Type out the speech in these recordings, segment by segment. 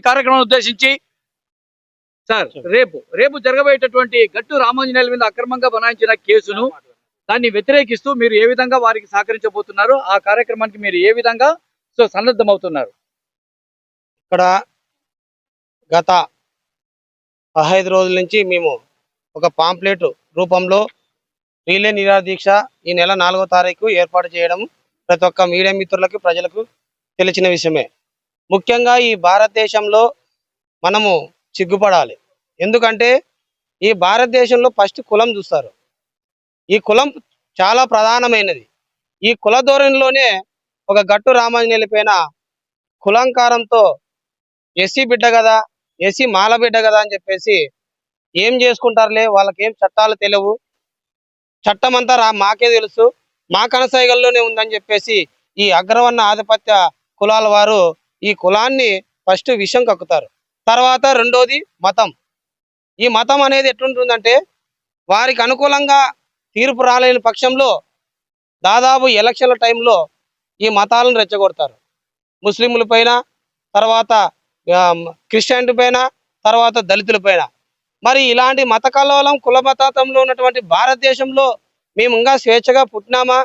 ఈ కార్యక్రమం ఉద్దేశించి సార్ రేపు రేపు జరగబోయేటటువంటి గట్టు రామాంజనేయుల మీద అక్రమంగా బనాయించిన కేసును దాన్ని వ్యతిరేకిస్తూ మీరు ఏ విధంగా వారికి సహకరించబోతున్నారు ఆ కార్యక్రమానికి మీరు ఏ విధంగా సో సన్నద్ధమవుతున్నారు? ఇక్కడ గత పదహైదు రోజుల నుంచి మేము ఒక పాంప్లెట్ రూపంలో రీలే నిరాహార దీక్ష ఈ నెల నాలుగో తారీఖు ఏర్పాటు చేయడం ప్రతి ఒక్క మీడియా మిత్రులకు ప్రజలకు తెలిసిన విషయమే. ముఖ్యంగా ఈ భారతదేశంలో మనము సిగ్గుపడాలి. ఎందుకంటే ఈ భారతదేశంలో ఫస్ట్ కులం చూస్తారు. ఈ కులం చాలా ప్రధానమైనది. ఈ కుల ధోరణిలోనే ఒక గట్టు రామాంజనేయుల పైన కులంకారంతో ఎస్సీ బిడ్డ కదా ఎస్సీ మాల బిడ్డ కదా అని చెప్పేసి ఏం చేసుకుంటారులే? వాళ్ళకి ఏం చట్టాలు తెలియవు. చట్టం అంతా రా మాకే తెలుసు. మా కనసైగల్లోనే ఉందని చెప్పేసి ఈ అగ్రవర్ణ ఆధిపత్య కులాల వారు ఈ కులాన్ని ఫస్ట్ విషం కక్కుతారు. తర్వాత రెండోది మతం. ఈ మతం అనేది ఎట్లుంటుందంటే వారికి అనుకూలంగా తీర్పు రాలేని పక్షంలో దాదాపు ఎలక్షన్ల టైంలో ఈ మతాలను రెచ్చగొడతారు. ముస్లింల పైన తర్వాత క్రిస్టియన్ల క్రిస్టియన్ పైన తర్వాత దళితుల పైన. మరి ఇలాంటి మత కలవలం కుల మతాతంలో ఉన్నటువంటి భారతదేశంలో మేము ఇంకా స్వేచ్ఛగా పుట్టినామా?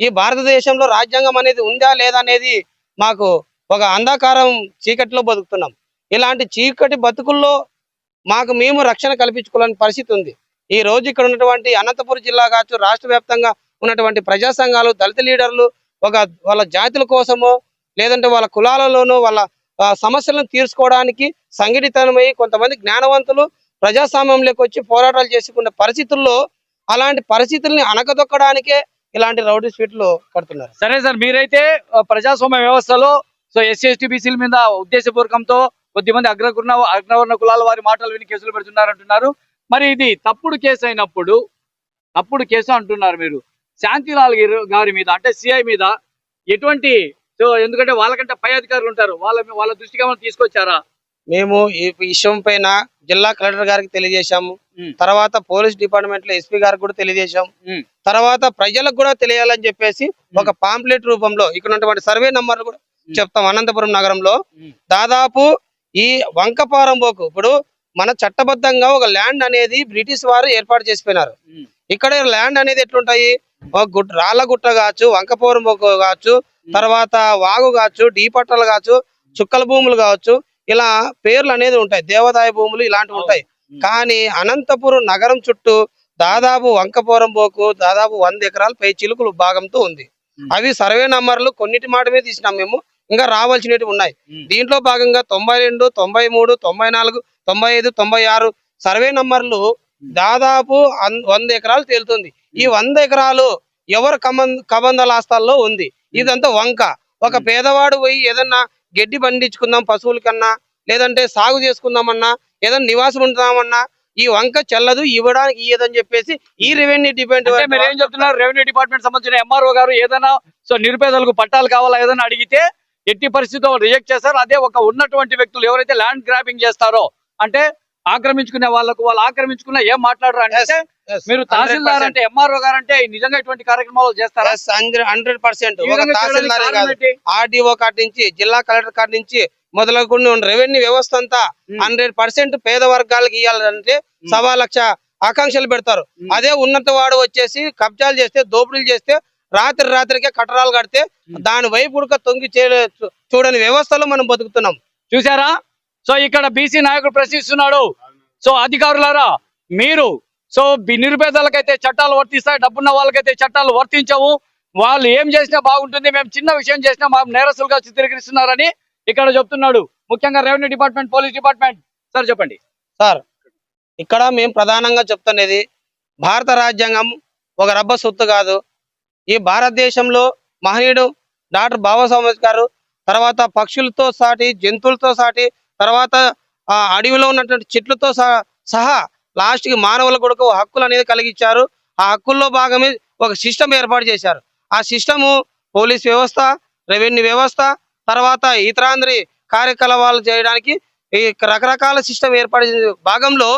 ఈ భారతదేశంలో రాజ్యాంగం అనేది ఉందా లేదా అనేది మాకు ఒక అంధకారం చీకటిలో బతుకుతున్నాం. ఇలాంటి చీకటి బతుకుల్లో మాకు మేము రక్షణ కల్పించుకోవాలని పరిస్థితి ఉంది. ఈ రోజు ఇక్కడ ఉన్నటువంటి అనంతపురం జిల్లా కావచ్చు రాష్ట్ర వ్యాప్తంగా ఉన్నటువంటి ప్రజా సంఘాలు దళిత లీడర్లు ఒక వాళ్ళ జాతుల కోసమో లేదంటే వాళ్ళ కులాలలోనూ వాళ్ళ సమస్యలను తీర్చుకోవడానికి సంఘటితమై కొంతమంది జ్ఞానవంతులు ప్రజాస్వామ్యంలోకి వచ్చి పోరాటాలు చేసుకునే పరిస్థితుల్లో అలాంటి పరిస్థితుల్ని అనకదొక్కడానికే ఇలాంటి రౌడీ స్వీట్లు కడుతున్నారు. సరే సార్ మీరైతే ప్రజాస్వామ్య వ్యవస్థలో సో ఎస్సీ ఎస్టీ బీసీల మీద ఉద్దేశపూర్వకంతో కొద్దిమంది అగ్రకున్న అగ్రవర్ణ కులాల వారి మాటలు విని కేసులు పెడుతున్నారు అంటున్నారు మరి ఇది తప్పుడు కేసు అయినప్పుడు తప్పుడు కేసు అంటున్నారు మీరు. శాంతిలాల్ గిరి- గారి మీద అంటే సిఐ మీద ఎటువంటి సో ఎందుకంటే వాళ్ళకంటే పై అధికారులు ఉంటారు. వాళ్ళ వాళ్ళ దృష్టికి ఏమైనా తీసుకొచ్చారా? మేము ఈ విషయం పైన జిల్లా కలెక్టర్ గారికి తెలియజేశాము. తర్వాత పోలీస్ డిపార్ట్మెంట్లో ఎస్పీ గారికి కూడా తెలియజేశాం. తర్వాత ప్రజలకు కూడా తెలియాలని చెప్పేసి ఒక పాంప్లెట్ రూపంలో ఇక్కడ ఉన్నటువంటి సర్వే నంబర్లు కూడా చెప్తాం. అనంతపురం నగరంలో. దాదాపు ఈ వంకపారం పోకు ఇప్పుడు మన చట్టబద్ధంగా ఒక ల్యాండ్ అనేది బ్రిటిష్ వారు ఏర్పాటు చేసిపోయినారు. ఇక్కడ ల్యాండ్ అనేది ఎట్లుంటాయి? ఒక గుట్ట రాళ్ళ గుట్ట కావచ్చు వంకపోరం పోకు కావచ్చు తర్వాత వాగు కావచ్చు డీపట్టలు కావచ్చు చుక్కల భూములు కావచ్చు ఇలా పేర్లు అనేది ఉంటాయి. దేవాదాయ భూములు ఇలాంటివి ఉంటాయి. కానీ అనంతపురం నగరం చుట్టూ దాదాపు వంకపోరం పోకు దాదాపు వంద ఎకరాల పై చిలుకలు భాగంతో ఉంది. అవి సర్వే నంబర్లు కొన్నిటి మాటమే తీసినాం మేము. ఇంకా రావాల్సినవి ఉన్నాయి. దీంట్లో భాగంగా తొంభై రెండు తొంభై మూడు తొంభై నాలుగు తొంభై ఐదు తొంభై ఆరు సర్వే నంబర్లు దాదాపు వంద ఎకరాలు తేలుతుంది. ఈ వంద ఎకరాలు ఎవరు కమంద కబంధలాస్తాల్లో ఉంది. ఇదంతా వంక. ఒక పేదవాడు పోయి ఏదన్నా గడ్డి పండించుకుందాం పశువుల కన్నా లేదంటే సాగు చేసుకుందామన్నా ఏదన్నా నివాసం ఉందామన్నా ఈ వంక చెల్లదు ఇవ్వడానికి ఇయ్యదని చెప్పేసి ఈ రెవెన్యూ మీరు ఏం చెప్తున్నారు? రెవెన్యూ డిపార్ట్మెంట్ సంబంధించిన ఎంఆర్ఓ గారు ఏదైనా సో నిరుపేదలకు పట్టాలు కావాలా ఏదైనా అడిగితే ఎట్టి పరిస్థితిలో రిజెక్ట్ చేస్తారు అదే ఒక ఉన్నటువంటి వ్యక్తులు ఎవరైతే ల్యాండ్ గ్రాబింగ్ చేస్తారో అంటే ఆక్రమించుకునే వాళ్ళకు వాళ్ళు ఆక్రమించుకున్న ఏం మాట్లాడరు అంటే మీరు తహసీల్దార్ అంటే ఎంఆర్ఓ గారు అంటే నిజంగా ఇటువంటి కార్యక్రమాలు చేస్తారా హండ్రెడ్ పర్సెంట్ తహసీల్దారే? ఆర్డీఓ కార్డు నుంచి జిల్లా కలెక్టర్ కార్డు నుంచి మొదలుకొని ఉన్న రెవెన్యూ వ్యవస్థ అంతా. హండ్రెడ్ పర్సెంట్ పేద వర్గాలకు ఇవ్వాలంటే సవా లక్ష ఆకాంక్షలు పెడతారు ఉమ్. అదే ఉన్నత వాడు వచ్చేసి కబ్జాలు చేస్తే దోపిడీలు చేస్తే రాత్రి రాత్రికే కట్టడాలు కడితే. దాని వైపు ఉడక తొంగి చూడని వ్యవస్థలో మనం బతుకుతున్నాం. చూసారా సో ఇక్కడ బీసీ నాయకుడు ప్రశ్నిస్తున్నాడు. సో అధికారులారా మీరు సో నిరుపేదలకైతే చట్టాలు వర్తిస్తాయి డబ్బున్న వాళ్ళకైతే చట్టాలు వర్తించవు. వాళ్ళు ఏం చేసినా బాగుంటుంది మేము చిన్న విషయం చేసినా మా నేరస్తులుగా చిత్రీకరిస్తున్నారని ఇక్కడ చెప్తున్నాడు. ముఖ్యంగా revenue department police department. Sir చెప్పండి. సార్ ఇక్కడ మేము ప్రధానంగా చెప్తున్నది భారత రాజ్యాంగం ఒక రబ్బ సొత్తు కాదు. ఈ భారతదేశంలో మహనీయుడు డాక్టర్ బాబాసాహెబ్ అంబేద్కర్ తర్వాత పక్షులతో సాటి జంతువులతో సాటి తర్వాత అడవిలో ఉన్నటువంటి చెట్లతో సహా- సహా లాస్ట్కి కూడా ఒక హక్కులు అనేది కలిగించారు ఆ హక్కుల్లో భాగమే ఒక సిస్టమ్ ఏర్పాటు చేశారు. ఆ సిస్టము పోలీస్ వ్యవస్థ రెవెన్యూ వ్యవస్థ తర్వాత ఇతరాంధ్రి కార్యకలాపాలు చేయడానికి ఈ రకరకాల సిస్టమ్ ఏర్పాటు భాగంలో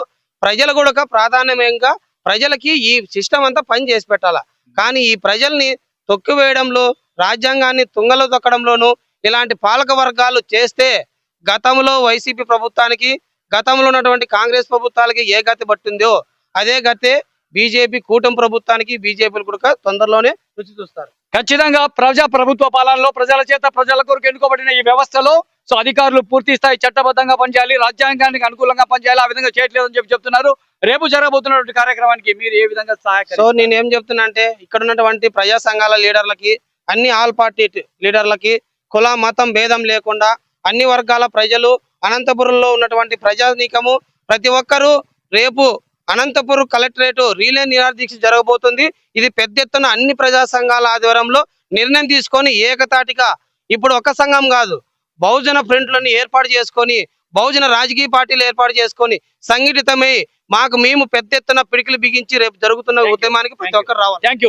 ప్రజలు కూడా ప్రాధాన్యంగా ప్రజలకి ఈ సిస్టమ్ అంతా పని చేసి పెట్టాల. కానీ ఈ ప్రజల్ని తొక్కివేయడంలో రాజ్యాంగాన్ని తుంగలో తొక్కడంలోనూ ఇలాంటి పాలక వర్గాలు చేస్తే గతంలో వైసీపీ ప్రభుత్వానికి గతంలో ఉన్నటువంటి కాంగ్రెస్ ప్రభుత్వాలకి ఏ గతి పట్టిందో అదే గతే బీజేపీ కూటమి ప్రభుత్వానికి బీజేపీలు కూడా తొందరలోనే రుచి చూస్తారు. ఖచ్చితంగా ప్రజా ప్రభుత్వ పాలనలో ప్రజల చేత ప్రజల కొరకు ఎన్నుకోబడిన ఈ వ్యవస్థలో సో అధికారులు పూర్తి స్థాయి చట్టబద్ధంగా పనిచేయాలి రాజ్యాంగానికి అనుకూలంగా పనిచేయాలి ఆ విధంగా చేయట్లేదని చెప్పి చెప్తున్నారు. రేపు జరగబోతున్నటువంటి కార్యక్రమానికి మీరు ఏ విధంగా సహాయక సో నేను ఏం చెప్తున్నా అంటే ఇక్కడ ఉన్నటువంటి ప్రజా సంఘాల లీడర్లకి అన్ని ఆల్ పార్టీ లీడర్లకి కుల మతం భేదం లేకుండా అన్ని వర్గాల ప్రజలు అనంతపురంలో ఉన్నటువంటి ప్రజానీకము ప్రతి ఒక్కరూ రేపు అనంతపురం కలెక్టరేట్ రీలే నిరాదీక్ష జరగబోతుంది. ఇది పెద్ద ఎత్తున అన్ని ప్రజా సంఘాల ఆధ్వర్యంలో నిర్ణయం తీసుకొని ఏకతాటిగా ఇప్పుడు ఒక సంఘం కాదు బహుజన ఫ్రంట్లను ఏర్పాటు చేసుకొని బహుజన రాజకీయ పార్టీలు ఏర్పాటు చేసుకొని సంఘటితమై మాకు మేము పెద్ద ఎత్తున పిడికిలు బిగించి రేపు జరుగుతున్న. ఉద్యమానికి ప్రతి. ఒక్కరు రావాలి థ్యాంక్